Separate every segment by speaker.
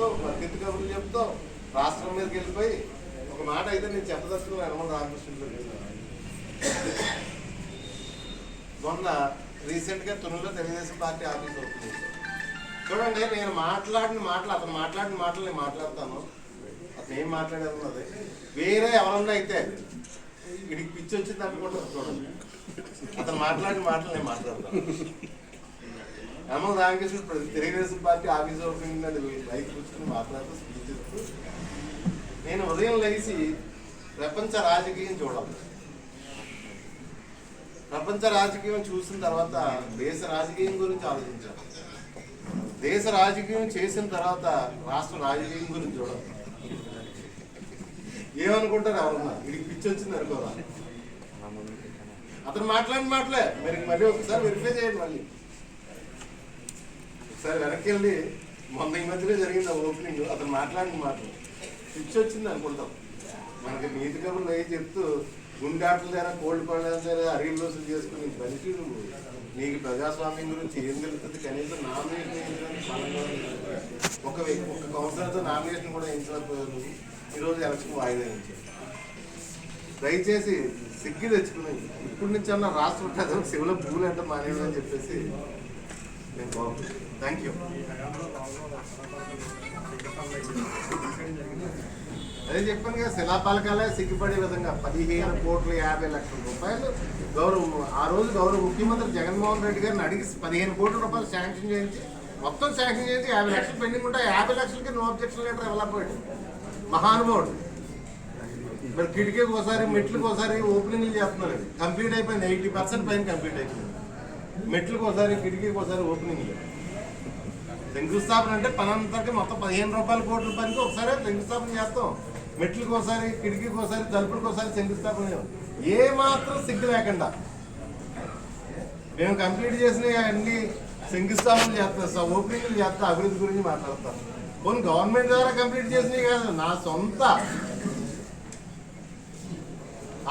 Speaker 1: చెప్తావు మరికెత్తు కబుర్లు చెప్తావు రాష్ట్రం మీదకి వెళ్ళిపోయి ఒక మాట అయితే నేను చెప్పదలుచుకున్నాను యనమల రామకృష్ణుడు మొన్న రీసెంట్గా తునిలో తెలుగుదేశం పార్టీ ఆఫీస్ ఓపెన్ చూడండి నేను మాట్లాడిన మాటలు అతను మాట్లాడిన మాటలు నేను మాట్లాడతాను. అతను ఏం మాట్లాడేది వేరే ఎవరన్నా అయితే వీడికి పిచ్చి వచ్చింది అనుకుంటారు చూడండి. అతను మాట్లాడిన మాటలు నేను మాట్లాడతాను. ఏమో రామకృష్ణ ఇప్పుడు తెలుగుదేశం పార్టీ ఆఫీస్ ఓపెనింగ్ అది బైక్ కూర్చుని మాట్లాడుతూ స్పీచ్ ఇస్తూ. నేను ఉదయం లేచి ప్రపంచ రాజకీయం చూడాలి. ప్రపంచ రాజకీయం చూసిన తర్వాత దేశ రాజకీయం గురించి ఆలోచించాలి. దేశ రాజకీయం చేసిన తర్వాత రాష్ట్ర రాజకీయం గురించి చూడాలి. ఏమనుకుంటారు ఎవరన్నా? వీడికి పిచ్చి వచ్చింది అనుకోరా? అతను మాట్లాడిన మాటలే. మరి మళ్ళీ ఒకసారి వెరిఫై చేయండి మళ్ళీ. సరే వెనక్కి వెళ్ళి మొన్న ఈ మధ్యలో జరిగింది ఓపెనింగ్ అతను మాట్లాడిన మాటలు. పిచ్చి వచ్చింది అనుకుంటాం. మనకి నీతి కబుర్లు అవి చెప్తూ గుండాట్ల దగ్గర కోల్డ్ పడడం దగ్గర అరిగి రోజులు చేసుకుని పనికి నువ్వు నీకు ప్రజాస్వామ్యం గురించి ఏం తెలుస్తుంది? కనీసం నామినేషన్ ఒక వ్యక్తి ఒక కౌన్సిలర్తో నామినేషన్ కూడా వేయించలేకపోయారు ఈరోజు ఎలక్షన్ వాయిదా ఇచ్చారు దయచేసి సిగ్గి తెచ్చుకుని ఇప్పటి నుంచి అన్న రాష్ట్ర ప్రజలకు శివుల పూలు అంటే మానేయడం అని చెప్పేసి నేను థ్యాంక్ యూ అదే చెప్పాను కదా శిలాపాలకాలే సిగ్గుపడే విధంగా పదిహేను కోట్ల యాభై లక్షల రూపాయలు గౌరవ ఆ రోజు గౌరవ ముఖ్యమంత్రి జగన్మోహన్ రెడ్డి గారిని అడిగి పదిహేను కోట్ల రూపాయలు శాంక్షన్ చేయించి మొత్తం శాంక్షన్ చేసి యాభై లక్షలు పెండింగ్ ఉంటాయి యాభై లక్షలకి నో అబ్జెక్షన్ లెటర్ ఇవ్వలేకపోయాడు మహానుభావుడు. మరి కిటికీకి ఒకసారి మెట్లకు ఒకసారి ఓపెనింగ్లు చేస్తున్నారు. కంప్లీట్ అయిపోయింది ఎయిటీ పర్సెంట్ పైన కంప్లీట్ అయిపోయింది. మెట్లకు ఒకసారి కిటికీకి ఒకసారి ఓపెనింగ్ శంకుస్థాపన అంటే పని మొత్తం పదిహేను రూపాయల కోట్ల పనికి ఒకసారి శంకుస్థాపన చేస్తాం. మెట్లకు ఒకసారి కిటికీకి ఒకసారి తలుపులకు ఒకసారి శంకుస్థాపన ఏమాత్రం ఏ? మాత్రం సిగ్గు లేకుండా. మేము కంప్లీట్ చేసిన అన్ని శంకుస్థాపనలు చేస్తాం ఓపెనింగ్లు చేస్తాం అభివృద్ధి గురించి మాట్లాడతాం. కొన్ని గవర్నమెంట్ ద్వారా కంప్లీట్ చేసినవి కాదు నా సొంత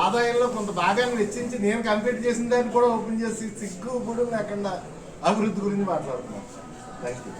Speaker 1: ఆదాయంలో కొంత భాగాన్ని వెచ్చించి నేను కంప్లీట్ చేసిన దాన్ని కూడా ఓపెన్ చేసి సిగ్గు కూడా లేకుండా అభివృద్ధి గురించి మాట్లాడుతున్నాను. Thank you